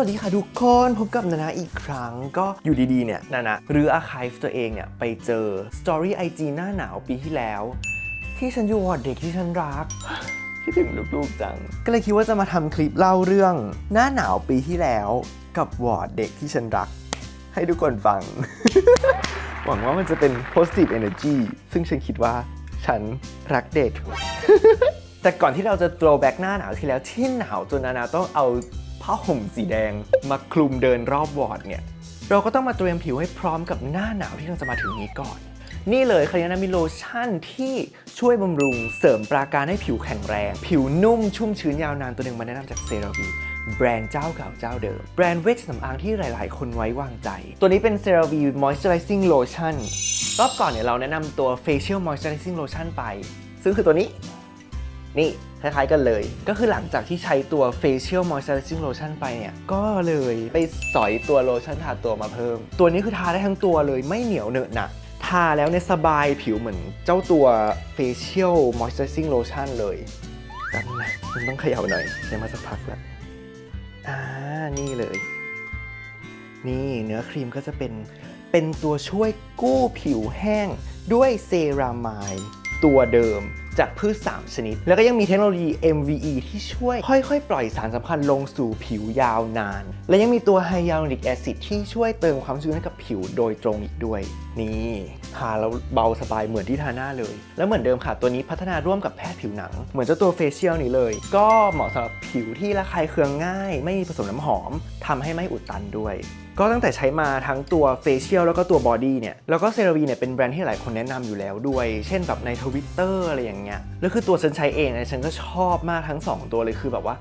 วัสดีค่ะทุกคนพบกับนานาอีกครั้งก็อยู่ดีๆเนี่ยนานาหรืออาคายตัวเองเนี่ยไปเจอ Story IG หน้าหนาวปีที่แล้ว ที่ฉันอยู่วอร์ดเด็กที่ฉันรักคิดถึงลูกๆจัง ก็เลยคิดว่าจะมาทำคลิปเล่าเรื่อง หน้าหนาวปีที่แล้วกับวอร์ดเด็กที่ฉันรัก ให้ทุกคนฟัง หวังว่ามันจะเป็น positive energy ซึ่งฉันคิดว่าฉันรักเด็ก แต่ก่อนที่เราจะ throwback หน้าหนาวที่แล้วที่หนาวจนนานาต้องเอา ผ้าห่มสีแดง มาคลุมเดินรอบวอร์ดเนี่ย เราก็ต้องมาเตรียมผิวให้พร้อมกับหน้าหนาวที่เราจะมาถึงนี้ก่อน นี่เลยคารินามีโลชั่นที่ช่วยบำรุงเสริมปราการให้ผิวแข็งแรง ผิวนุ่มชุ่มชื้นยาวนานตัวหนึ่งมาแนะนำจากเซราวีแบรนด์เจ้าเก่าเจ้าเดิม แบรนด์เวชสำอางที่หลายๆ คนไว้วางใจ ตัวนี้เป็น CeraVe Moisturizing Lotion รอบก่อนเนี่ยเราแนะนำตัว Facial Moisturizing Lotion ไป ซึ่งคือตัวนี้ นี่คล้ายๆกันเลย ก็คือหลังจากที่ใช้ตัว facial moisturizing lotion ไปเนี่ย ก็เลยไปสอยตัวโลชั่นทาตัวมาเพิ่ม ตัวนี้คือทาได้ทั้งตัวเลยไม่เหนียวเหนอะหนะทาแล้วเนี่ยสบายผิวเหมือนเจ้าตัว facial moisturizing lotion เลยกันนะมันต้องเขย่าหน่อยใช้มาสักพักแล้วอ่านี่เลย นี่เนื้อครีมก็จะเป็นเป็นตัวช่วยกู้ผิวแห้งด้วยเซรามายตัวเดิม จากพืช 3 ชนิด แล้วก็ยังมีเทคโนโลยี MVE ที่ช่วยค่อยๆ ปล่อยสารสำคัญลงสู่ผิวยาวนาน และยังมีตัวไฮยาลูริกแอซิดที่ช่วยเติมความชื้นให้กับผิวโดยตรงอีกด้วย นี่ทาแล้วเบาสบายเหมือนที่ทาหน้าเลย แล้วเหมือนเดิมค่ะ ตัวนี้พัฒนาร่วมกับแพทย์ผิวหนัง เหมือนเจ้าตัวเฟเชียลนี้เลย ก็เหมาะสำหรับผิวที่ระคายเคืองง่าย ไม่มีผสมน้ำหอมทำให้ไม่อุดตันด้วยก็ตั้งแต่ใช้มาทั้งตัวเฟเชียลแล้วก็ตัวบอดี้เนี่ย แล้วก็เซราวีเนี่ยเป็นแบรนด์ที่หลายคนแนะนำอยู่แล้วด้วย เช่นแบบในทวิตเตอร์อะไรอย่างเงี้ย แล้วคือตัวฉันใช้เองเนี่ยฉันก็ชอบมากทั้ง 2 ตัวเลยคือแบบว่า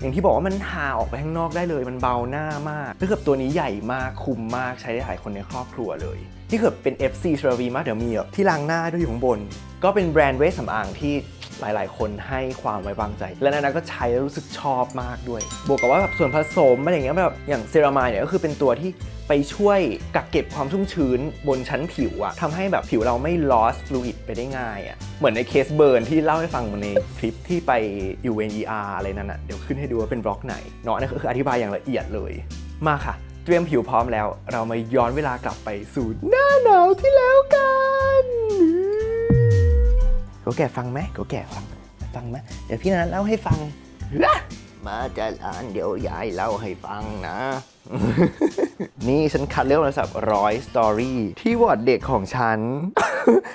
อย่างที่บอกว่ามันทาออกไปข้างนอกได้เลย มันเบาหน้ามากแล้วคือตัวนี้ใหญ่มากคุมมากใช้ได้หลายคนในครอบครัวเลย ที่เกิดเป็น FC เซราวีมากเดี๋ยวมีแบบที่ล้างหน้าด้วยอยู่ข้างบน ก็เป็นแบรนด์เวชสำอางที่หลาย ๆ คนให้ความไว้วางใจ และนานาก็ใช้แล้วรู้สึกชอบมากด้วย บวกกับว่าแบบส่วนผสมอะไรอย่างเงี้ยแบบอย่างเซรามายเนี่ยก็คือเป็นตัวที่ไปช่วยกักเก็บความชุ่มชื้นบนชั้นผิวอะทำให้แบบผิวเราไม่ lost fluid ไปได้ง่ายอะเหมือนในเคสเบิร์นที่เล่าให้ฟังในคลิปที่ไป UNER อะไรนั่นอะเดี๋ยวขึ้นให้ดูว่าเป็นบล็อกไหนเนาะนั่นก็คืออธิบายอย่างละเอียดเลย มาค่ะ เตรียมผิวพร้อมแล้ว เรามาย้อนเวลากลับไปสู่หน้าหนาวที่แล้วกันก็แก่ฟังไหมก็แก่ฟังฟังไหมเดี๋ยวพี่นันเล่าให้ฟัง มาจะลานเดี๋ยวยายเล่าให้ฟังนะ นี่ฉันคัดเลือกโทรศัพท์ร้อยสตอรี่ที่วอร์ดเด็กของฉัน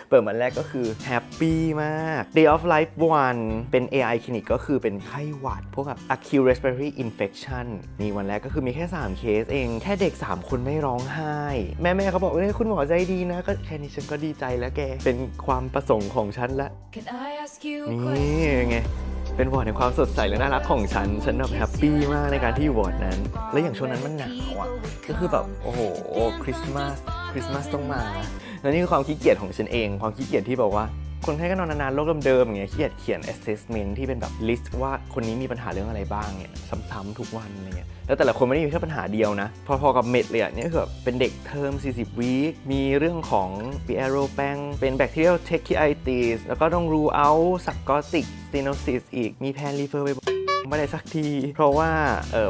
เปิดมันแรกก็คือแฮปปี้มาก Day of Life 1 เป็น AI คลินิกก็คือเป็นไข้หวัด พวกแบบ acute respiratory infection นี่วันแรกก็คือมีแค่ 3 เคสเอง แค่เด็ก 3 คนไม่ร้องไห้ แม่ๆเขาบอกเอ้ยคุณหมอใจดีนะ ก็แค่นี้ฉันก็ดีใจแล้วแก เป็นความประสงค์ของฉันละ Can I ask you a นี่ question? ไง เป็นวอร์ดในความสดใสและน่ารักของฉัน ฉันแบบแฮปปี้มากในการที่อยู่วอร์ดนั้น และอย่างช่วงนั้นมันหนาวอะก็คือแบบโอ้โหคริสต์มาสคริสต์มาสต้องมา และนี่คือความขี้เกียจของฉันเอง ความขี้เกียจที่แบบว่า คนไข้ก็นอนนานๆโรคเดิมๆอย่างเงี้ยขี้เกียจเขียน assessment ที่เป็นแบบ list ว่าคนนี้มีปัญหาเรื่องอะไรบ้างเนี่ยซ้ำๆทุกวันอะไรเงี้ยแล้วแต่ละคนไม่ได้มีแค่ปัญหาเดียวนะ พอๆกับเม็ดเลยอะเนี่ยคือแบบเป็นเด็กเทอม 40 วีคมีเรื่องของ p i e r o p a n เป็น bacterial tracheitis แล้วก็ต้อง rule out subglottic stenosis อีกมีแพนรีเฟอร์ไปไม่ได้สักที เพราะว่าเออ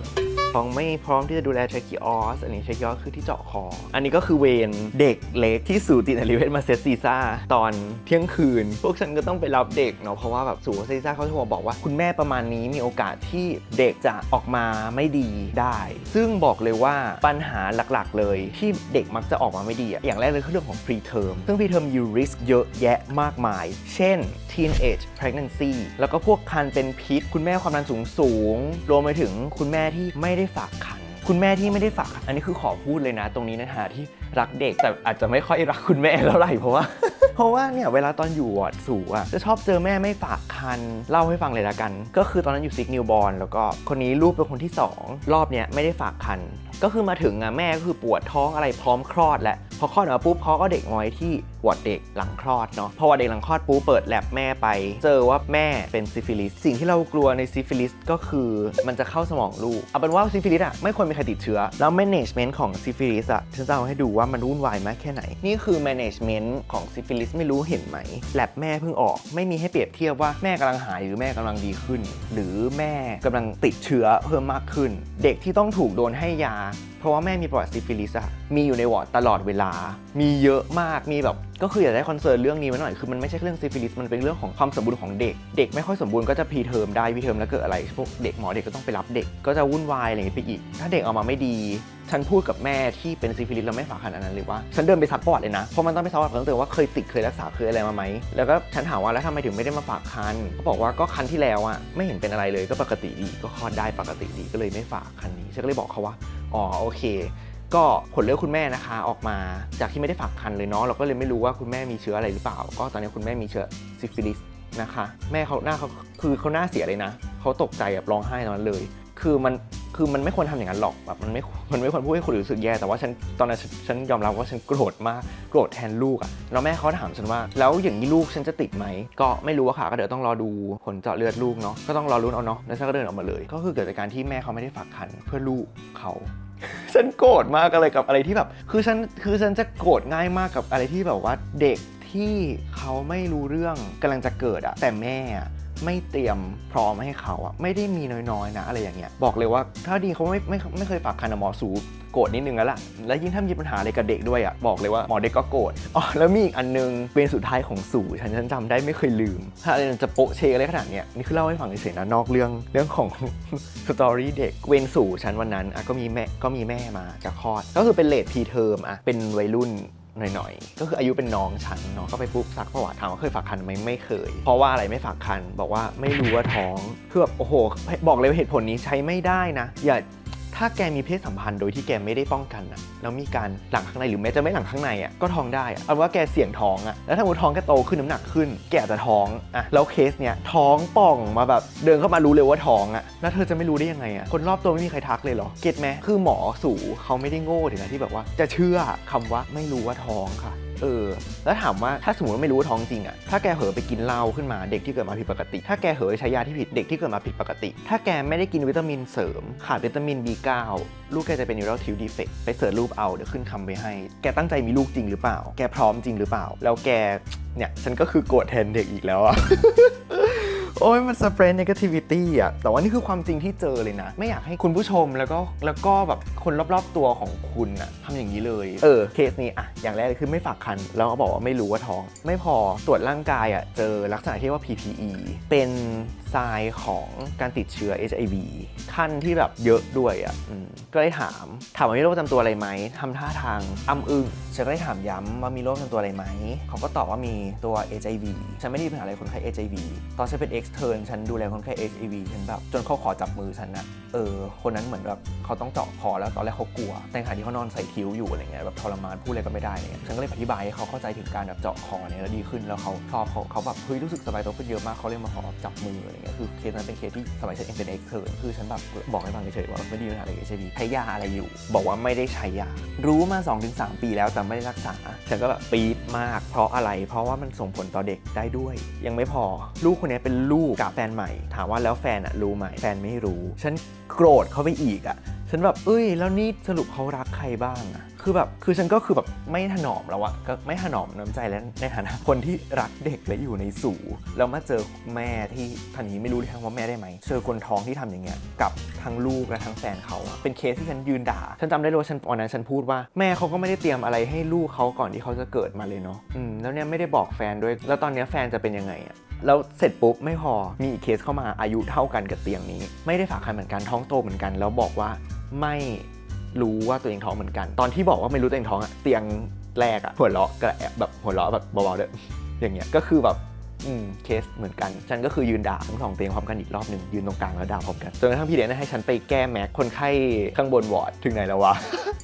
ฟองไม่พร้อมที่จะดูแล tracheos อันนี้ tracheos คือที่เจาะคอ อันนี้ก็คือเวรเด็กเล็กที่สูตินริเวศมาเซตซีซ่าตอนเที่ยงคืน พวกฉันก็ต้องไปรับเด็กเนาะเพราะว่าแบบสูติซีซ่าเขาโทรบอกว่าคุณแม่ประมาณนี้มีโอกาสที่เด็กจะออกมาไม่ดีได้ ซึ่งบอกเลยว่าปัญหาหลักๆ เลยที่เด็กมักจะออกมาไม่ดีอะอย่างแรกเลยคือเรื่องของ preterm ซึ่ง preterm มี risk เยอะแยะมากมาย เช่น teenage pregnancy แล้วก็พวกคันเป็นพิษ คุณแม่ความดันสูงสูงรวมไปถึงคุณแม่ที่ไม่ได้ฝากคัน คุณแม่ที่ไม่ได้ฝากคันอันนี้คือขอพูดเลยนะ ตรงนี้นะฮะที่ รักเด็กแต่อาจจะไม่ค่อยรักคุณแม่เท่าไหร่เพราะว่าเพราะว่าเนี่ยเวลาตอนอยู่วอร์ดสูอะจะชอบเจอแม่ไม่ฝากคันเล่าให้ฟังเลยละกัน ก็คือตอนนั้นอยู่ซิกนิวบอลแล้วก็คนนี้ลูกเป็นคนที่ 2 รอบเนี้ยไม่ได้ฝากคันก็คือมาถึงอะแม่ก็คือปวดท้องอะไรพร้อมคลอดแล้วพอคลอดออกมาปุ๊บเขาก็เด็กน้อยที่วอดเด็กหลังคลอดเนาะพอวอดเด็กหลังคลอดปุ๊บเปิดแลบแม่ไป เจอว่าแม่เป็นซิฟิลิสสิ่งที่เรากลัวในซิฟิลิสก็คือมันจะเข้าสมองลูกเอาเป็นว่าซิฟิลิสอะไม่ควรมีใครติดเชื้อแล้ว management ของซิฟิลิสอะฉันจะเอาให้ดูว่ามันวุ่นวายมากแค่ไหน นี่คือ management ของซิฟิลิสไม่รู้เห็นไหมแลบแม่เพิ่งออก ไม่มีให้เปรียบเทียบว่าแม่กำลังหายหรือแม่กำลังดีขึ้น หรือแม่กำลังติดเชื้อเพิ่มมากขึ้น เด็กที่ต้องถูกโดนให้ยาเพราะว่าแม่มีประวัติซิฟิลิสอะมีอยู่ในวอร์ดตลอดเวลา มีเยอะมาก มีแบบ ก็คืออยากได้คอนเซิร์นเรื่องนี้ไว้หน่อย คือมันไม่ใช่เรื่องซิฟิลิส มันเป็นเรื่องของความสมบูรณ์ของเด็ก เด็กไม่ค่อยสมบูรณ์ก็จะพีเทอมได้พีเทอมแล้วเกิดอะไร พวกเด็กหมอเด็กก็ต้องไปรับเด็ก ก็จะวุ่นวายอะไรอย่างนี้ไปอีก ถ้าเด็กออกมาไม่ดี ฉันพูดกับแม่ที่เป็นซิฟิลิสแล้วไม่ฝากคันอันนั้นเลยว่า ฉันเดินไปซักประวัติเลยนะ เพราะมันต้องไปซักประวัติเพิ่มเติมว่าเคยติดเคยรักษาเคยอะไรมาไหม แล้วก็ฉันถามว่าแล้วทำไมถึงไม่ได้มาฝากคันเขาบอกว่าก็คันที่แล้วอะไม่เห็นเป็นอะไรเลยก็ปกติดีก็คลอดได้ปกติดีก็เลยไม่ฝากคันนี้ฉันก็เลยบอกเขาว่า อ๋อโอเค ก็ผลเลือดคุณแม่นะคะออกมาจากที่ไม่ได้ฝากคันเลยเนาะเราก็เลยไม่รู้ว่าคุณแม่มีเชื้ออะไรหรือเปล่า ก็ตอนนี้คุณแม่มีเชื้อซิฟิลิสนะคะ แม่เขาหน้าเขาคือเขาหน้าเสียเลยนะเขาตกใจแบบร้องไห้ตอนนั้นเลย คือมันคือมันไม่ควรทำอย่างนั้นหรอกแบบมันไม่มันไม่ควรพูดให้คนอื่นรู้สึกแย่แต่ว่าฉันตอนนั้นฉันยอมรับว่าฉันโกรธมากโกรธแทนลูกอะแล้วแม่เขาถามฉันว่า แล้วอย่างนี้ลูกฉันจะติดไหมก็ไม่รู้อะค่ะก็เดี๋ยวต้องรอดูผลเจาะเลือดลูกเนาะก็ต้องรอรุ้นเอาเนาะแล้วฉันก็เดินออกมาเลย ก็คือเกิดจากการที่แม่เขาไม่ได้ฝากคันเพื่อลูกเขาฉันโกรธมากอะไรกับอะไรที่แบบ คือฉันคือฉันจะโกรธง่ายมากกับอะไรที่แบบว่าเด็กที่เขาไม่รู้เรื่องกำลังจะเกิดอะแต่แม่ ไม่เตรียมพร้อมให้เขาอะไม่ได้มีน้อยๆนะอะไรอย่างเงี้ยบอกเลยว่าถ้าดีเขาไม่ไม่ไม่เคยฝากคันหมอสูโกรธนิดนึงแล้วล่ะ แล้วยิ่งถ้ามีปัญหาอะไรกับเด็กด้วยอะบอกเลยว่าหมอเด็กก็โกรธ อ๋อ แล้วมีอีกอันนึง เป็นสุดท้ายของสู่ฉันฉันจำได้ไม่เคยลืม ถ้าอะไรจะโปะเชอะไรขนาดเนี้ย นี่คือเล่าให้ฟังเฉยๆนะ นอกเรื่องเรื่องของสตอรี่เด็ก เวนสู่ฉันวันนั้นอะก็มีแม่ก็มีแม่มาจากคลอด ก็คือเป็นเลดพีเทอมอะ เป็นวัยรุ่น หน่อยๆ ก็คืออายุเป็นน้องฉันเนาะก็ไปปุ๊บซักประวัติถามว่าเคยฝากคันไหมไม่เคย เพราะว่าอะไรไม่ฝากคันบอกว่าไม่รู้ว่าท้องคือแบบโอ้โห บอกเลยว่าเหตุผลนี้ใช้ไม่ได้นะ อย่า ถ้าแกมีเพศสัมพันธ์โดยที่แกไม่ได้ป้องกันนะแล้วมีการหลังข้างในหรือแม้จะไม่หลังข้างในอะก็ท้องได้อะเอาว่าแกเสี่ยงท้องอะแล้วถ้ามุท้องแกโตขึ้นน้ำหนักขึ้น แกอาจจะท้องอะแล้วเคสเนี้ยท้องป่องมาแบบเดินเข้ามารู้เลยว่าท้องอะแล้วเธอจะไม่รู้ได้ยังไงอะคนรอบตัวไม่มีใครทักเลยเหรอเก็ตไหมคือหมอสูเขาไม่ได้โง่ถึงนาดที่แบบว่า จะเชื่อคำว่าไม่รู้ว่าท้องค่ะ เออ แล้วถามว่าถ้าสมมติว่าไม่รู้ว่าท้องจริงอะถ้าแกเผลอไปกินเหล้าขึ้นมาเด็กที่เกิดมาผิดปกติ ถ้าแกเผลอใช้ยาที่ผิดเด็กที่เกิดมาผิดปกติ ถ้าแกไม่ได้กินวิตามินเสริม ขาดวิตามิน B9 ลูกแกจะเป็น neural tube defect ไปเสิร์ชรูปเอาเดี๋ยวขึ้นคำไปให้ แกตั้งใจมีลูกจริงหรือเปล่า แกพร้อมจริงหรือเปล่า แล้วแกเนี่ยฉันก็คือโกรธแทนเด็กอีกแล้วอะ โอ้ยมัน spread negativity อะแต่ว่านี่คือความจริงที่เจอเลยนะ ไม่อยากให้คุณผู้ชมแล้วก็แล้วก็แบบคนรอบๆตัวของคุณอะทำอย่างนี้เลย เออ เคสนี้อะอย่างแรกเลยคือไม่ฝากคัน แล้วก็บอกว่าไม่รู้ว่าท้อง ไม่พอตรวจร่างกายอะเจอลักษณะที่เรียกว่า PPE เป็นทรายของการติดเชื้อ HIV ขั้นที่แบบเยอะด้วยอะอืมก็เลยถาม ถามว่ามีโรคประจำตัวอะไรไหมทำท่าทางอ้ำอึ้งฉันก็ได้ถามย้ำว่ามีโรคประจำตัวอะไรไหม เขาก็ตอบว่ามีตัว HIV ฉันไม่ได้มีปัญหาอะไรคนไข้ HIV ตอนฉันเป็น extern ฉันดูแลคนไข้ HIV ฉันแบบจนเขาขอจับมือฉันนะเออ คนนั้นเหมือนแบบเขาต้องเจาะคอแล้วตอนแรกเขากลัว แต่ขณะที่เขานอนใส่คิ้วอยู่อะไรเงี้ยแบบทรมานพูดอะไรก็ไม่ได้ไรเนี่ยฉันก็เลยอธิบายให้เขาเข้าใจถึงการแบบเจาะคอเนี่ยแล้วดีขึ้นแล้วเขาชอบเขาเขาแบบเฮ้ยรู้สึกสบายตัวขึ้นเยอะมากเขาเลยมาขอจับมืออะไรเงี้ยคือเคสนั้นเป็นเคสที่สมัยฉันเองเป็น extern คือฉันแบบบอกให้ฟังเฉยๆว่าไม่ได้มีปัญหาอะไรกับ HIV ใช้ยาอะไรอยู่ บอกว่าไม่ได้ใช้ยา รู้มา 2-3 ปีแล้วแต่ไม่ได้รักษาฉันก็แบบปี๊ดมาก เพราะอะไร เพราะว่ามันส่งผลต่อเด็กได้ด้วย ยังไม่พอลูกคนนี้เป็นลูกกับแฟนใหม่ ถามว่าแล้วแฟนอะรู้ไหมแฟนไม่รู้ ฉันโกรธเขาไปอีกอะ ฉันแบบเอ้ย แล้วนี่สรุปเขารักใครบ้างอะคือแบบคือฉันก็คือแบบไม่ถนอมแล้วอะก็ไม่ถนอมน้ำใจแล้วในฐานะคนที่รักเด็กและอยู่ในสู่แล้วมาเจอแม่ที่ทันนี้ไม่รู้ทั้งว่าแม่ได้ไหมเจอคนท้องที่ทำอย่างเงี้ยกับทั้งลูกและทั้งแฟนเขาเป็นเคสที่ฉันยืนด่า ฉันจำได้เลยว่าฉันตอนนั้นฉันพูดว่าแม่เขาก็ไม่ได้เตรียมอะไรให้ลูกเขาก่อนที่เขาจะเกิดมาเลยเนาะอืมแล้วเนี่ยไม่ได้บอกแฟนด้วย แล้วตอนเนี้ยแฟนจะเป็นยังไงอะแล้วเสร็จปุ๊บไม่พอมีอีกเคสเข้ามาอายุเท่ากันกับเตียงนี้ ไม่ได้ฝากคันเหมือนกันท้องโตเหมือนกัน แล้วบอกว่า ไม่รู้ว่าตัวเองท้องเหมือนกัน ตอนที่บอกว่าไม่รู้ตัวเองท้องอะเตียงแรกอะหัวเราะกระแอบแบบหัวเราะแบบเบาๆเด้ออย่างเงี้ยก็คือแบบ อืมเคสเหมือนกัน ฉันก็คือยืนด่าทั้งสองเตียงพร้อมกันอีกรอบหนึ่งยืนตรงกลางแล้วด่าพร้อมกันจนกระทั่งพี่เดนให้ฉันไปแก้แม็กคนไข้ข้างบนวอร์ดถึงไหนแล้ววะ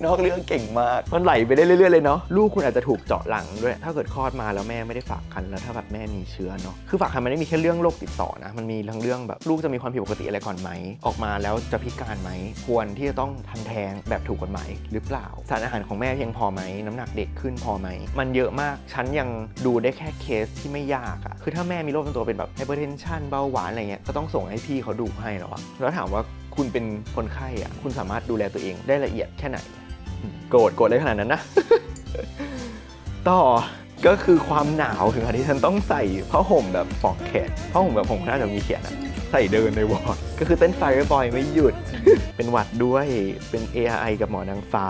นอกเรื่องเก่งมากมันไหลไปได้เรื่อยๆเลยเนาะลูกคุณอาจจะถูกเจาะหลังด้วย ถ้าเกิดคลอดมาแล้วแม่ไม่ได้ฝากคันแล้วถ้าแบบแม่มีเชื้อเนาะคือฝากคันมันไม่ได้มีแค่เรื่องโรคติดต่อนะมันมีทั้งเรื่องแบบลูกจะมีความผิดปกติอะไรก่อนไหมออกมาแล้วจะพิการไหมควรที่จะต้องทำแท้งแบบถูกกฎหมายหรือเปล่า สารอาหารของแม่เพียงพอไหมน้ำหนักเด็กขึ้นพอไหมมันเยอะมากฉันยังดูได้แค่เคสที่ไม่ยากอะคือถ้าแม่มีโรคประจำตัวเป็นแบบไฮเปอร์เทนชันเบาหวานอะไรเงี้ยก็ต้องส่งให้พี่เขาดูให้แล้วอะแล้วถามว่าคุณเป็นคนไข้อะคุณสามารถดูแลตัวเองได้ละเอียดแค่ไหน โกรธโกรธเลยขนาดนั้นนะ ต่อก็คือความหนาวถึงขนาดที่ฉันต้องใส่ผ้าห่มแบบปอกแขนผ้าห่มแบบผมน่าจะมีเขียนอะใส่เดินในวอร์ดก็คือเต้นไฟบอยไม่หยุด เป็นหวัดด้วยเป็น ARI กับหมอนางฟ้า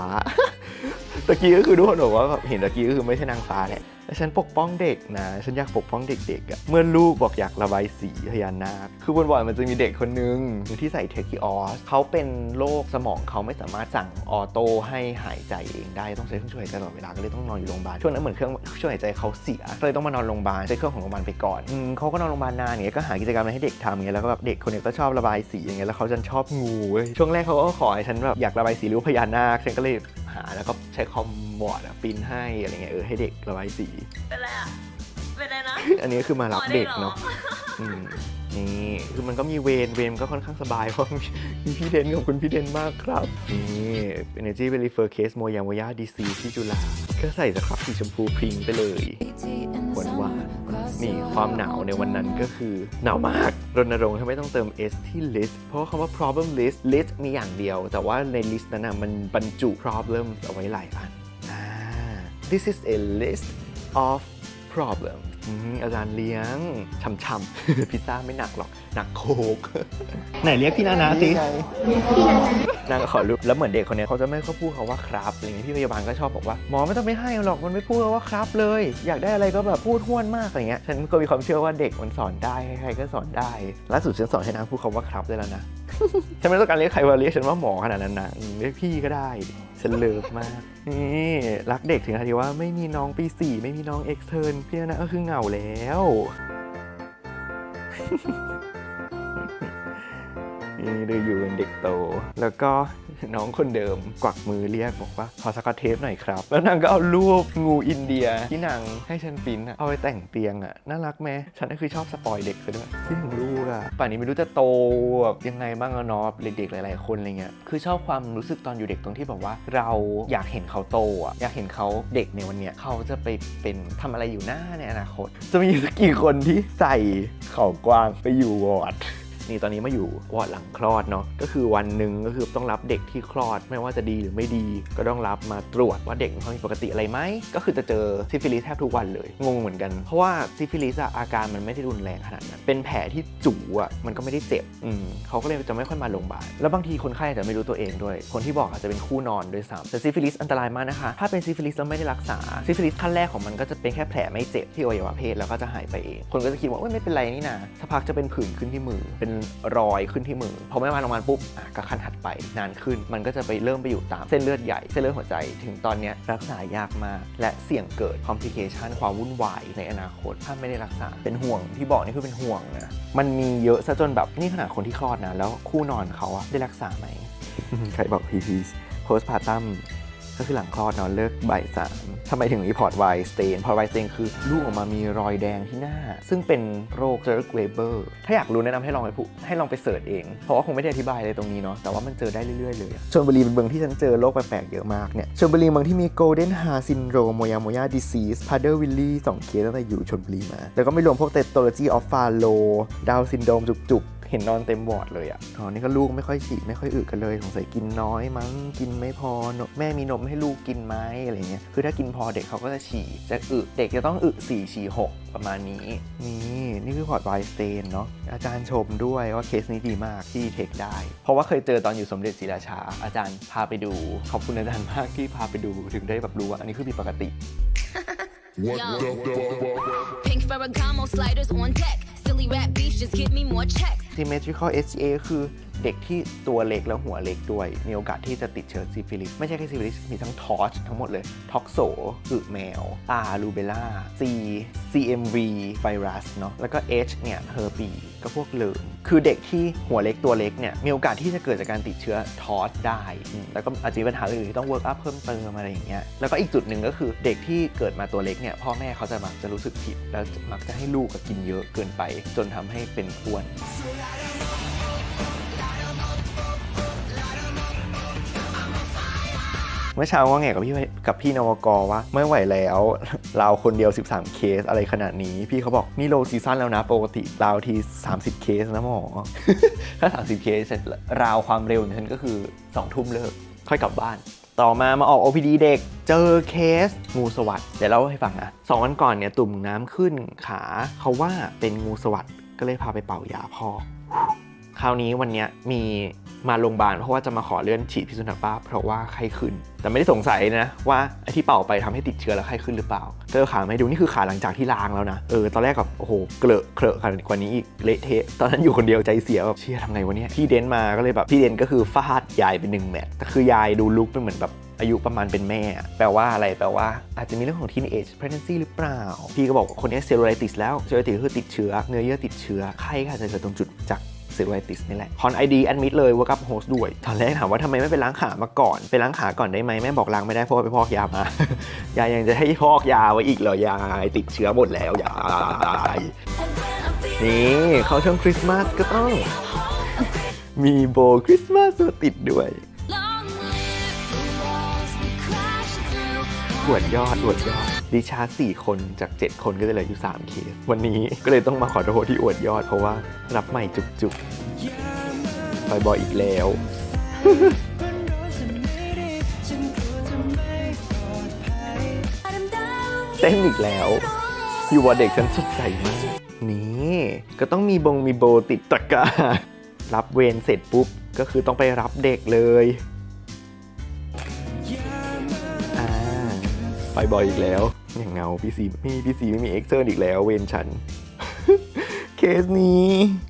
ตะกี้ก็คือทุกคนบอกว่าแบบเห็นตะกี้ก็คือไม่ใช่นางฟ้าแหละ ฉันปกป้องเด็กนะ ฉันอยากปกป้องเด็กๆอะเมื่อลูกบอกอยากระบายสีพญานาค คือบนวอร์ดมันจะมีเด็กคนนึงที่ใส่เทคิออสเขาเป็นโรคสมองเขาไม่สามารถสั่งออโต้ให้หายใจเองได้ต้องใช้เครื่องช่วยหายใจตลอดเวลาก็เลยต้องนอนอยู่โรงพยาบาลช่วงนั้นเหมือนเครื่องช่วยหายใจเขาเสียเลยต้องมานอนโรงพยาบาลใช้เครื่องของโรงพยาบาลไปก่อนอืมเขาก็นอนโรงพยาบาลนานอย่างเงี้ยก็หากิจกรรมอะไรให้เด็กทำอย่างเงี้ยแล้วก็แบบเด็กคนนี้ก็ชอบระบายสีอย่างเงี้ยแล้วเขาจะชอบงูเว้ยช่วงแรกเขาก็ขอให้ฉันแบบอยากระบายสีรูปพญานาคฉันก็เลย แล้วก็ใช้คอมบอร์ดอะปริ้นให้อะไรเงี้ยเออให้เด็กระบายสี เป็นไรอะเป็นไรนะ อันนี้คือมารับเด็กเนาะอ๋อได้หรออืมนี่คือมันก็มีเวรเวรมันก็ค่อนข้างสบายเพราะมีพี่เดนขอบคุณพี่เดนมากครับนี่ Energy v e r i f e r Case โมยามายาดีซีที่จุฬาก็ใส่สครับสีชมพูพริ้งไปเลยหวา นี่ความหนาวในวันนั้นก็คือหนาวมากรณรงค์ให้ไม่ต้องเติม S ที่ list เพราะว่าคำว่า problem list list มีอย่างเดียว แต่ว่าใน list นั้นนะมันบรรจุ problem เอาไว้หลายอัน this is a list of problem อืมอาจารย์เลี้ยงช่ำๆพิซซ่าไม่หนักหรอก หนักโคก ไหนเรียกพี่นานาสินางก็ขอรู้แล้วเหมือนเด็กคนเนี้ยเขาจะไม่ค่อยพูดคาว่าครับอะไรเงี้ยพี่พยาบาลก็ชอบบอกว่าหมอไม่ต้องไม่ให้หรอกมันไม่พูดคำว่าครับเลย อยากได้อะไรก็แบบพูดห้วนมากอะไรเงี้ยฉันก็มีความเชื่อว่าเด็กมันสอนได้ใครๆก็สอนได้ล่าสุดฉันสอนให้นางพูดคำว่าครับได้แล้วนะฉันไม่ต้องการเรียกใครว่าเรียกฉันว่าหมอขนาดนั้นนะอืมเรียกพี่ก็ได้ ฉันเลิฟมาก นี่รักเด็กถึงขนาดที่ว่าไม่มีน้องปีสี่ไม่มีน้องเอ็กเทิร์นพี่นะก็คือเหงาแล้ว นี่ดูอยู่เป็นเด็กโต แล้วก็ น้องคนเดิมกวักมือเรียกบอกว่าขอสกอตเทปหน่อยครับ แล้วนางก็เอารูปงูอินเดียที่นางให้ฉันปิ้นอะเอาไปแต่งเตียงอะน่ารักไหมฉันก็คือชอบสปอยเด็กซะด้วยที่ถึงลูกอะป่านนี้ไม่รู้จะโตแบบยังไงบ้างอะเนาะเด็กๆหลาย ๆ คนอะไรเงี้ยคือชอบความรู้สึกตอนอยู่เด็กตรงที่แบบว่า เราอยากเห็นเขาโตอะอยากเห็นเขาเด็กในวันเนี้ยเขาจะไปเป็นทำอะไรอยู่หน้าในอนาคต จะมีสักกี่คนที่ใส่เข่ากว้างไปอยู่วอร์ด นี่ตอนนี้มาอยู่วอร์ดหลังคลอดเนาะก็คือวันหนึ่งก็คือต้องรับเด็กที่คลอดไม่ว่าจะดีหรือไม่ดี ก็ต้องรับมาตรวจว่าเด็กเขามีปกติอะไรไหมก็คือจะเจอซิฟิลิสแทบทุกวันเลยงงเหมือนกัน เพราะว่าซิฟิลิสอะอาการมันไม่ได้รุนแรงขนาดนั้นเป็นแผลที่จู๋อะมันก็ไม่ได้เจ็บอืมเขาก็เลยจะไม่ค่อยมาโรงพยาบาลแล้วบางทีคนไข้อาจจะไม่รู้ตัวเองด้วย คนที่บอกอาจจะเป็นคู่นอนด้วยซ้ำแต่ซิฟิลิสอันตรายมากนะคะ ถ้าเป็นซิฟิลิสแล้วไม่ได้รักษาซิฟิลิสขั้นแรกของมันก็จะเป็นแค่แผลไม่เจ็บที่อวัยวะเพศแล้วก็จะหายไปเองคนก็จะคิดว่าเอ้ยไม่เป็นไรนี่นะสักพักจะเป็นผื่นขึ้นที่มือเป็นรอยขึ้นที่มือพอไม่มาโรงพยาบาลปุ๊บอะก็ขั้นถัดไปนานขึ้น มันก็จะไปเริ่มไปอยู่ตามเส้นเลือดใหญ่เส้นเลือดหัวใจ ถึงตอนนี้รักษายากมาก และเสี่ยงเกิดคอมพลิเคชันความวุ่นวายในอนาคต ถ้าไม่ได้รักษาเป็นห่วงที่บอกนี่คือเป็นห่วงนะมันมีเยอะซะจนแบบนี่ขนาดคนที่คลอดนะแล้วคู่นอนเขาอะได้รักษาไหมใครบอก PP postpartum ก็คือหลังคลอดนอนเลิกบ่ายสามทำไมถึงรีพอร์ตไวสเตนพอไวสเตนคือลูกออกมามีรอยแดงที่หน้า ซึ่งเป็นโรคเจอร์กเวเบอร์ถ้าอยากรู้แนะนำให้ลองไปผู้ให้ลองไปเสิร์ชเอง เพราะว่าคงไม่ได้อธิบายอะไรตรงนี้เนาะแต่ว่ามันเจอได้เรื่อยๆเลยชลบุรีเป็นเมืองที่ฉันเจอโรคแปลกๆเยอะมากเนี่ยชลบุรีเมืองที่มี golden heart syndrome โมยาโมยา disease p a d d e r w i l l y สองเคสตั้งแต่อยู่ชลบุรีมาแล้วก็ไม่รวมพวก tetralogy of Fallot Down syndrome จุกๆ เห็นนอนเต็มวอร์ดเลยอะ่ะอ๋อนี่ก็ลูกไม่ค่อยฉี่ไม่ค่อยอึกันเลยสงสัยกินน้อยมั้งกินไม่พอนมแม่มีนมให้ลูกกินไหมอะไรเงี้ยคือถ้ากินพอเด็กเขาก็จะฉี่จะอึเด็กจะต้องอึ4ฉี่6ประมาณนี้นี่นี่คือพอร์ตไวสเตนเนาะอาจารย์ชมด้วยว่าเคสนี้ดีมากที่เทคได้ เพราะว่าเคยเจอตอนอยู่สมเด็จศรีราชา อาจารย์พาไปดู ขอบคุณอาจารย์มากที่พาไปดูถึงได้แบบรู้ว่าอันนี้คือผิดปกติ What Yo. the fuck? Pink Ferragamo sliders on deck. Symmetrical SCA คือ เด็กที่ตัวเล็กแล้วหัวเล็กด้วย มีโอกาสที่จะติดเชื้อซิฟิลิส ไม่ใช่แค่ซิฟิลิส มีทั้งทอชทั้งหมดเลย ท็อกโซอึแมวตาลูเบล่า C CMV ไวรัสเนาะแล้วก็ H เนี่ยเฮอร์ปีก็พวกเลิมคือเด็กที่หัวเล็กตัวเล็กเนี่ยมีโอกาสที่จะเกิดจากการติดเชื้อทอชได้ แล้วก็อาจจะมีปัญหาอื่นที่ต้องเวิร์กอัพเพิ่มเติมอะไรอย่างเงี้ยแล้วก็อีกจุดหนึ่งก็คือเด็กที่เกิดมาตัวเล็กเนี่ยพ่อแม่เขาจะมักจะรู้สึกผิด แล้วมักจะให้ลูกกินเยอะเกินไป จนทำให้เป็นอ้วน เมื่อเช้าว่าไงกับพี่กับพี่นวกรว่าไม่ไหวแล้วเราคนเดียว 13 เคสอะไรขนาดนี้ พี่เขาบอกนี่โลซีซั่นแล้วนะ ปกติราวที 30 เคสนะหมอ ถ้า 30 เคสเสร็จราวความเร็วของฉันก็คือ 2 ทุ่มเลิก ค่อยกลับบ้านต่อมามาออก OPD เด็ก เจอเคส งูสวัสด์เดี๋ยวเล่าให้ฟังนะสองวันก่อนเนี่ยตุ่มน้ำขึ้นขาเขาว่าเป็นงูสวัสด์ก็เลยพาไปเป่ายาพอก คราวนี้วันนี้มีมาโรงพยาบาลเพราะว่าจะมาขอเลื่อนฉีดพิษสุนัขบ้าเพราะว่าไข้ขึ้น แต่ไม่ได้สงสัยนะว่าไอ้ที่เป่าไปทำให้ติดเชื้อแล้วไข้ขึ้นหรือเปล่าก็เอขามาให้ดูนี่คือขาหลังจากที่ล้างแล้วนะเออตอนแรกแบบโอ้โหเกลอะเคลอะกว่านี้อีกเละเทะตอนนั้นอยู่คนเดียวใจเสียแบบเชี่ยทำไงวะเนี่ยพี่เดนมาก็เลยแบบพี่เดนก็คือฟาดยายเป็นหนึ่งแมตช์แต่คือยายดูลุกเป็นเหมือนแบบอายุประมาณเป็นแม่ แปลว่าอะไรแปลว่าอาจจะมีเรื่องของ teenage pregnancy หรือเปล่า พี่ก็บอกว่าคนนี้เซลลูไลติสแล้วเซลลูไลติสคือติดเชื้อเนื้อเยื่อติดเชื้อไข้ก็อาจะเกิดตรงจุดจาก ซลลูไลติสนี่แหละคอนไอดีแอดมิดเลยว่ากับโฮสด้วย ตอนแรกถามว่าทำไมไม่ไปล้างขามาก่อนไปล้างขาก่อนได้ไหมแม่บอกล้างไม่ได้เพราะว่าไปพอกยามา ยายยังจะให้พอกยาไว้อีกเหรอยายติดเชื้อหมดแล้วยายนี่เขาช่วงคริสต์มาสก็ต้อง มีโบว์คริสต์มาสมาติดด้วยอวดยอดอวดยอด ดิชาร์จสี่คนจาก 7 คนก็จะเหลืออยู่ 3 เคส วันนี้ก็เลยต้องมาขอโทษที่อวดยอด เพราะว่ารับใหม่จุกๆไปบอยอีกแล้ว เต้นอีกแล้วอยู่ว่าเด็กฉันสดใสมาก นี่ก็ต้องมีบงมีโบติดตะกร้ารับเวรเสร็จปุ๊บ ก็คือต้องไปรับเด็กเลยอ่าไปบ่อยอีกแล้ว อย่างเงาพี่ซีไม่มีพี่ซีไม่มีเอ็กเซอร์อีกแล้ว เวนฉัน สนี้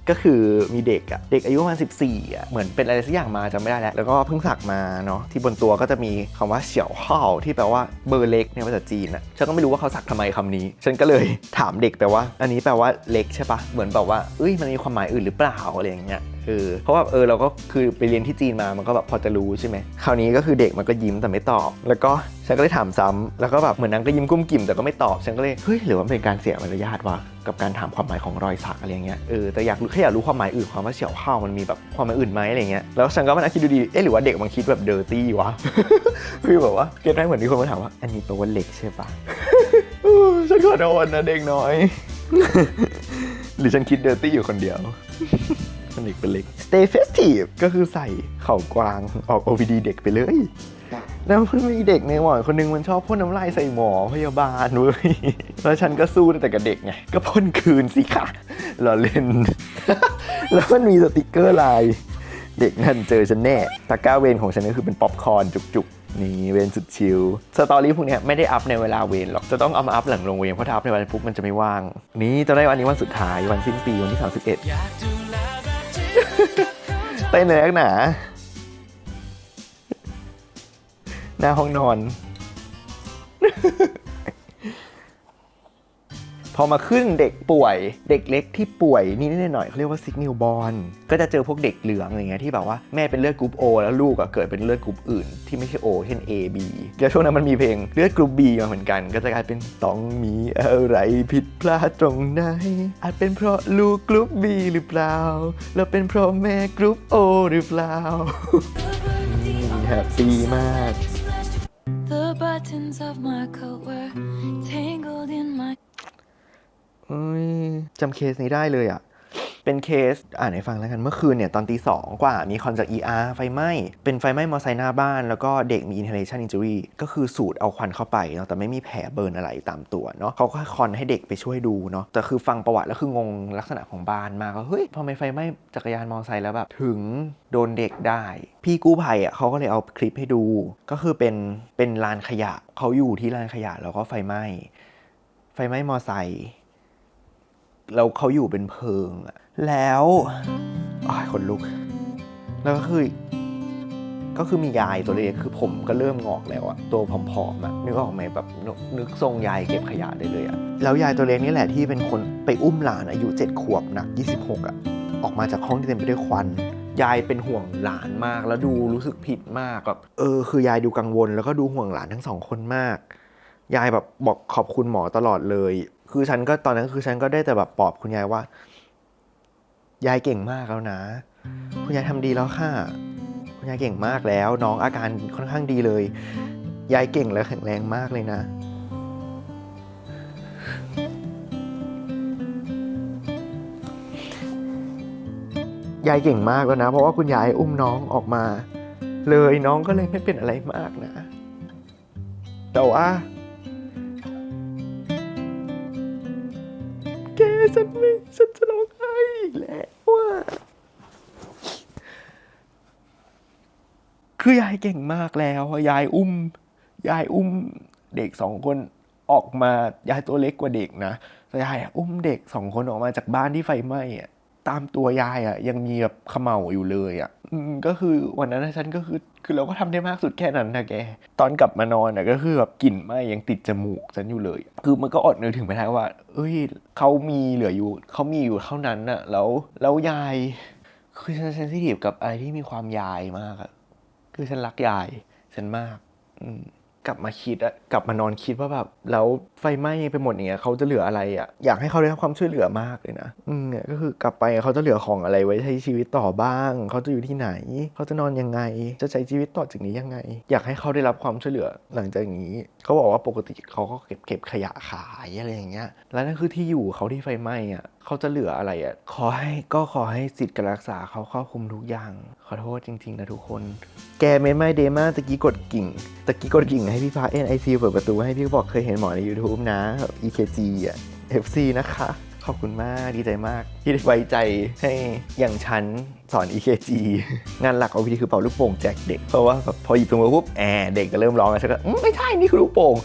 ก็คือมีเด็กอะเด็กอายุประมาณ14อะเหมือนเป็นอะไรสักอย่างมาจำไม่ได้แล้ว แล้วก็เพิ่งสักมาเนาะที่บนตัวก็จะมีคำว่าเฉียวห่าที่แปลว่าเบอร์เล็กในภาษาจีนอะฉันก็ไม่รู้ว่าเขาสักทำไมคำนี้ ฉันก็เลยถามเด็กไปว่า อันนี้แปลว่าเล็กใช่ปะเหมือนแบบว่าเอ้ยมันมีความหมายอื่นหรือเปล่าอะไรอย่างเงี้ยเออเพราะว่าเออเราก็คือไปเรียนที่จีนมามันก็แบบพอจะรู้ใช่ไหมคราวนี้ก็คือเด็กมันก็ยิ้มแต่ไม่ตอบ แล้วก็ฉันก็เลยถามซ้ำแล้วก็แบบเหมือนนางก็ยิ้มกุ้มกิ่มแต่ก็ไม่ตอบฉันก็เลยเฮ้ยหรือว่าเป็นการเสียมารยาทวะ กับการถามความหมายของรอยสักอะไรเงี้ยเออแต่อยากรู้แค่อยากรู้ความหมายอื่นความว่าเฉียวข้าวมันมีแบบความหมายอื่นไหมอะไรเงี้ยแล้วฉันก็มานั่งคิดดูดีเอ๊ะหรือว่าเด็กมันคิดแบบเดอร์ตี้วะคือแบบว่าเก็ตได้เหมือนที่คนมาถามว่า อันนี้แปลว่าเล็กใช่ปะเออฉันขอโทษนะเด็กน้อย หรือฉันคิดเดอร์ตี้อยู่คนเดียวมันเด็กเป็นเล็ก stay festive ก็คือใส่เข่ากวางออก OPD เด็กไปเลย แล้วมันมีเด็กในหมอนคนหนึงมันชอบพ่นน้ำลายใส่หมอพยาบาลเว้ยแล้วฉันก็สู้ตั้งแต่กับเด็กไงก็พ่นคืนสิค่ะเราเล่น แล้วมันมีสติกเกอร์ลาย เด็กนั่นเจอฉันแน่ตะก้าเวนของฉันก็คือเป็นป๊อปคอร์นจุกๆนี่เวนสุดชิลสตอรี่พวกนี้ไม่ได้อัพในเวลาเวนหรอกจะต้องเอามาอัพหลังลงเวนเพราะถ้าอัพในเวลาปุ๊บมันจะไม่ว่าง นี่จะได้วันนี้วันสุดท้ายวันสิ้นปีวันที่ 31เต้นเลยนักหนา น้าห้องนอน พอมาขึ้นเด็กป่วย เด็กเล็กที่ป่วยนี่นิดหน่อยเขาเรียกว่าซิกนิวบอลก็จะเจอพวกเด็กเหลืองอะไรเงี้ยที่แบบว่าแม่เป็นเลือดกรุ๊ป O แล้วลูกอะเกิดเป็นเลือดกรุ๊ปอื่น ที่ไม่ใช่ O เช่น A B แล้วช่วงนั้นมันมีเพลงเลือดกรุ๊ป B มาเหมือนกัน ก็จะกลายเป็นต้องมีอะไรผิดพลาดตรงไหนอาจเป็นเพราะลูกกรุ๊ป B หรือเปล่าแล้วเป็นเพราะแม่กรุ๊ป O หรือเปล่าแฮปปี้มาก The buttons of my coat were tangled in my เอ้ยจำเคสนี้ได้เลยอะ เป็นเคสอ่านให้ฟังแล้วกันเมื่อคืนเนี่ยตอนตีสองกว่ามีคอนจาก ER ไฟไหม้ เป็นไฟไหม้มอไซค์หน้าบ้าน แล้วก็เด็กมี inhalation injury ก็คือสูดเอาควันเข้าไปเนาะแต่ไม่มีแผลเบิร์นอะไรตามตัวเนาะเขาก็คอนให้เด็กไปช่วยดูเนาะแต่คือฟังประวัติแล้วคืองงลักษณะของบ้านมากว่าเฮ้ยทำไมไฟไหม้จักรยานมอไซค์แล้วแบบถึงโดนเด็กได้ พี่กู้ภัยอะเขาก็เลยเอาคลิปให้ดู ก็คือเป็นเป็นลานขยะเขาอยู่ที่ลานขยะแล้วก็ไฟไหม้ไฟไหม้มอไซค์แล้วเขาอยู่เป็นเพิงอะ แล้วอ้ายคนลุก แล้วก็คือ ก็คือมียายตัวเล็กคือผมก็เริ่มงอกแล้วอะตัวผอมๆอะนึกออกไหมแบบนึกนึกทรงยายเก็บขยะได้เลยอะแล้วยายตัวเล็กนี่แหละที่เป็นคนไปอุ้มหลานอายุ7ขวบหนัก 26อะออกมาจากห้องที่เต็มไปด้วยควันยายเป็นห่วงหลานมากแล้วดูรู้สึกผิดมากแบบเออ คือยายดูกังวล แล้วก็ดูห่วงหลานทั้งสองคนมาก ยายแบบบอกขอบคุณหมอตลอดเลย คือฉันก็ตอนนั้นคือฉันก็ได้แต่แบบปลอบคุณยายว่า ยายเก่งมากแล้วนะ คุณยายทำดีแล้วค่ะ คุณยายเก่งมากแล้ว น้องอาการค่อนข้างดีเลย ยายเก่งและแข็งแรงมากเลยนะ ยายเก่งมากแล้วนะ เพราะว่าคุณยายอุ้มน้องออกมา เลยน้องก็เลยไม่เป็นอะไรมากนะ แต่ว่าแกฉันไม่ฉันจะร้อง อีกแล้วว่าคือยายเก่งมากแล้วยายอุ้ม ยายอุ้มเด็กสองคนออกมายายตัวเล็กกว่าเด็กนะแต่ยายอะอุ้มเด็กสองคนออกมาจากบ้านที่ไฟไหม้อะตามตัวยายอะยังมีแบบขม่าอยู่เลยอะอก็คือวันนั้นฉันก็คือ คือเราก็ทำได้มากสุดแค่นั้นนะแก ตอนกลับมานอนนะก็คือแบบกลิ่นไหม้ยังติดจมูกฉันอยู่เลย คือมันก็อดนึกถึงไม่ได้ว่า เอ้ยเขามีเหลืออยู่เขามีอยู่เท่านั้นน่ะ แล้วแล้วยาย คือฉันเซนซิทีฟกับอะไรที่มีความยายมากอะคือฉันรักยายฉันมาก อืม กลับมาคิดอะกลับมานอนคิดว่าแบบแล้วไฟไหม้ไปหมดอย่างเงี้ยเขาจะเหลืออะไรอะอยากให้เขาได้รับความช่วยเหลือมากเลยนะอืมก็คือกลับไปเขาจะเหลือของอะไรไว้ใช้ชีวิตต่อบ้าง เขาจะอยู่ที่ไหน เขาจะนอนยังไง จะใช้ชีวิตต่อจากนี้ยังไง อยากให้เขาได้รับความช่วยเหลือหลังจากนี้เขาบอกว่าปกติเขาก็เก็บเก็บขยะขายอะไรอย่างเงี้ยแล้วนั่นคือที่อยู่เขาที่ไฟไหม้อะ เขาจะเหลืออะไรอะขอให้ก็ขอให้สิทธิ์การรักษาเขาครอบคลุมทุกอย่าง ขอโทษจริง ๆ นะทุกคน แกไม่ไม่เดมาตะกี้กดกิ่ง ตะกี้กดกิ่งให้พี่พาเอ็นไอซีเปิดประตูให้พี่บอกเคยเห็นหมอใน YouTube นะแบบ EKG อะ FC นะคะ ขอบคุณมากดีใจมาก ที่ได้ไว้ใจให้อย่างฉันสอน EKG งานหลักของพี่คือเป่าลูกโป่งแจกเด็ก เพราะว่าแบบพอหยิบถุงมือปุ๊บแอบเด็กก็เริ่มร้องแล้วฉันก็ไม่ใช่นี่คือลูกโป่ง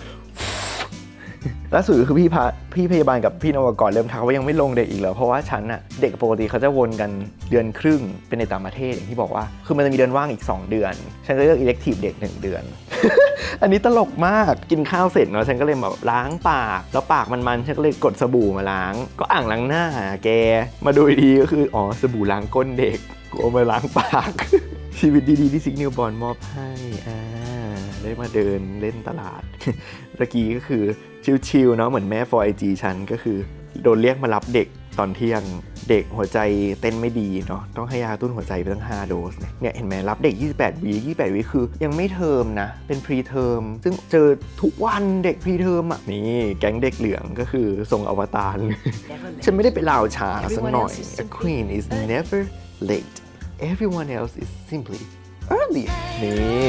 ล่าสุดคือพี่พาพี่พยาบาลกับพี่นวกรเริ่มทักว่ายังไม่ลงเด็กอีกแล้วเพราะว่าฉันอะเด็กปกติเขาจะวนกันเดือนครึ่งเป็นในต่างประเทศอย่างที่บอกว่า คือมันจะมีเดือนว่างอีก 2 เดือน ฉันก็เลือกอิเล็กทีฟเด็ก 1 เดือน อันนี้ตลกมากกินข้าวเสร็จเนาะฉันก็เลยแบบล้างปาก แล้วปากมันๆฉันก็เลยกดสบู่มาล้าง ก็อ่างล้างหน้า แกมาดูดีก็คืออ๋อสบู่ล้างก้นเด็กกูเอามาล้างปาก ชีวิตดีๆที่ซิกนิวบอลมอบให้อ่าได้มาเดินเล่นตลาดตะกี้ก็คือ ชิลๆเนาะเหมือนแม่ 4IG ฉันก็คือ โดนเรียกมารับเด็กตอนเที่ยงเด็กหัวใจเต้นไม่ดีเนาะต้องให้ยาตุ้นหัวใจไปตั้ง 5 โดสเนี่ยเห็นไหมรับเด็ก 28วี28วีคือ ยังไม่เทอมนะ เป็นพรีเทอมซึ่งเจอทุกวันเด็กพรีเทอมอะนี่แก๊งเด็กเหลืองก็คือทรงอวตารฉันไม่ได้ไปลาวช้าสักหน่อย A queen is never late everyone else is simply early นี่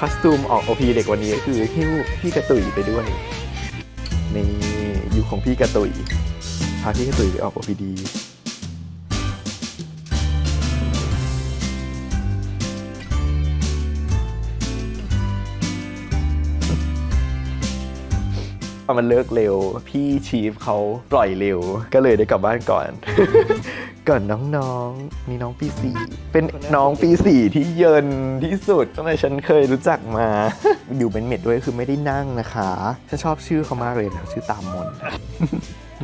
คอสตูมออก OP เด็กวันนี้ก็คือหิ้วพี่กระตุยไปด้วย นี่อยู่ของพี่กระตุยพาพี่กระตุยไปออก OPD พอมันเลิกเร็ว พี่ชีฟเขาปล่อยเร็ว ก็เลยได้กลับบ้านก่อน ก่อนน้องๆมีน้องปีสี่เป็นน้องปีสี่ที่เยินที่สุดตั้งแต่ฉันเคยรู้จักมา อยู่เป็นเม็ดด้วยคือไม่ได้นั่งนะคะฉันชอบชื่อเขามากเลยนะชื่อตามมน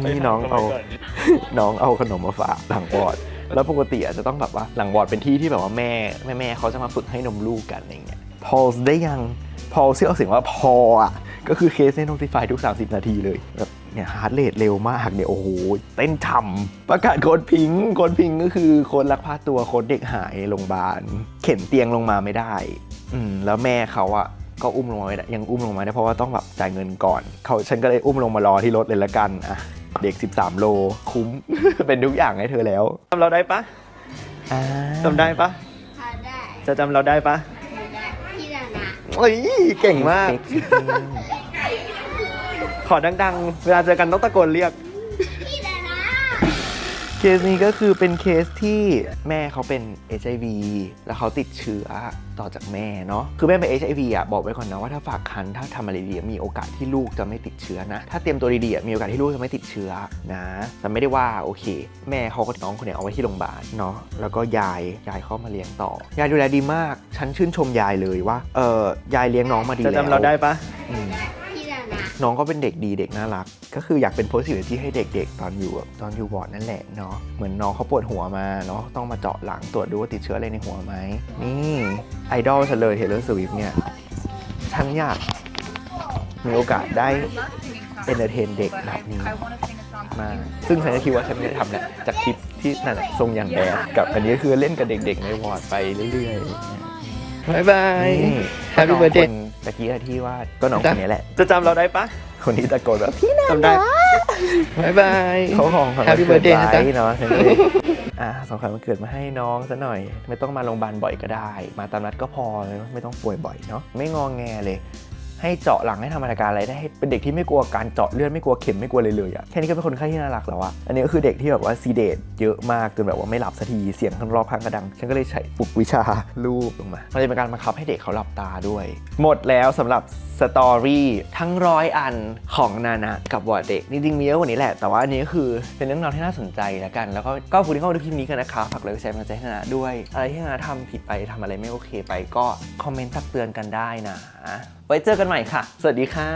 นี่น้องเอา น้องเอาขนมมาฝากหลังวอร์ดแล้วปกติอาจจะต้องแบบว่าหลังวอร์ดเป็นที่ที่แบบว่าแม่แม่แม่เขาจะมาฝึกให้นมลูกกันอะไรเงี้ยพอลได้ยังพอลที่ออกเสียงว่าพออะก็คือเคสเซนโนติฟายทุก 30 นาทีเลยแบบ เนี่ยฮาร์ดเรทเร็วมากเนี่ยโอ้โหเต้นฉ่ำประกาศโค้ดพิงค์โค้ดพิงค์ก็คือโค้ดลักพาตัวโค้ดเด็กหายโรงพยาบาล เข็นเตียงลงมาไม่ได้ อืมแล้วแม่เขาอะก็อุ้มลงมาไม่ได้ยังอุ้มลงมาไม่ได้เพราะว่าต้องแบบจ่ายเงินก่อนเขาฉันก็เลยอุ้มลงมารอที่รถเลยละกันอะเด็ก 13 โลคุ้ม เป็นทุกอย่างให้เธอแล้วจำเราได้ปะจำได้ปะพาได้จะจำเราได้ปะพาได้พี่นานะเฮ้ยเก่งมาก ขอดังๆ เวลาเจอกันต้องตะโกนเรียก พี่นานะเคสนี้ก็คือเป็นเคสที่แม่เขาเป็น HIV แล้วเขาติดเชื้อต่อจากแม่เนาะ คือแม่เป็น HIV อะบอกไว้ก่อนนะว่าถ้าฝากคันถ้าทำอะไรดีๆมีโอกาสที่ลูกจะไม่ติดเชื้อนะ ถ้าเตรียมตัวดีๆอะมีโอกาสที่ลูกจะไม่ติดเชื้อนะ แต่ไม่ได้ว่าโอเค แม่เขาก็น้องคนเนี้ยเอาไว้ที่โรงพยาบาลเนาะ แล้วก็ยายยายเข้ามาเลี้ยงต่อ ยายดูแลดีมาก ฉันชื่นชมยายเลยว่า เออยายเลี้ยงน้องมาดีจะแล้วจำเราได้ปะอืมพี่ นานะน้องก็เป็นเด็กดีเด็กน่ารัก ก็คืออยากเป็น positivity ให้เด็กๆ ตอนอยู่แบบตอนอยู่วอร์ดนั่นแหละเนาะเหมือนน้องเขาปวดหัวมาเนาะต้องมาเจาะหลังตรวจดูว่าติดเชื้ออะไรในหัวไหมนี่ไอดอลฉันเลยเทเลอร์สวิฟเนี่ยฉันอยากมีโอกาสได้เอนเตอร์เทนเด็กแบบนี้มากซึ่งฉันก็คิดว่าฉันจะทำเนี่ยจากคลิปที่นั่นแหละทรงอย่างแดดกับอันนี้ก็คือเล่นกับเด็กๆในวอร์ดไปเรื่อยๆบายบายนี่ Happy birthday ตะกี้ที่ว่าก็น้องคนนี้แหละ จะจำเราได้ปะคนที่ตะโกนแบบพี่จำได้บายบายเขาของขวัญ Happy วันเกิด birthday นะจ๊ะไว้เนาะฉันก็เลยอะสองขวัญวันเกิดมาให้น้องซะหน่อย ไม่ต้องมาโรงพยาบาลบ่อยก็ได้ มาตามนัดก็พอเลยไม่ต้องป่วยบ่อยเนาะไม่งองแงเลย ให้เจาะหลังให้ทำอาการอะไรได้ให้เป็นเด็กที่ไม่กลัวการเจาะเลือดไม่กลัวเข็มไม่กลัวเลยเลยอะแค่นี้ก็เป็นคนไข้ที่น่ารักแล้วอะอันนี้ก็คือเด็กที่แบบว่าซีเดตเยอะมากจนแบบว่าไม่หลับสักทีเสียงข้างรอบข้างกระดัง ฉันก็เลยใช้ปลุกวิชาลูบลงมามันจะเป็นการบังคับให้เด็กเขาหลับตาด้วย หมดแล้วสำหรับสตอรี่ทั้งร้อยอันของนานะกับวอร์เด็กจริงๆมีเยอะกว่านี้แหละ แต่ว่าอันนี้ก็คือเป็นเรื่องราวที่น่าสนใจแล้วกัน แล้วก็ก็ขอบคุณที่เข้ามาดูคลิปนี้กันนะคะฝากเลยกดแชร์กำลังใจนานะด้วย อะไรที่นานะทำผิดไปทำอะไรไม่โอเคไปก็คอมเมนต์ตักเตือนกันได้นะ ไว้เจอกันใหม่ค่ะ สวัสดีค่ะ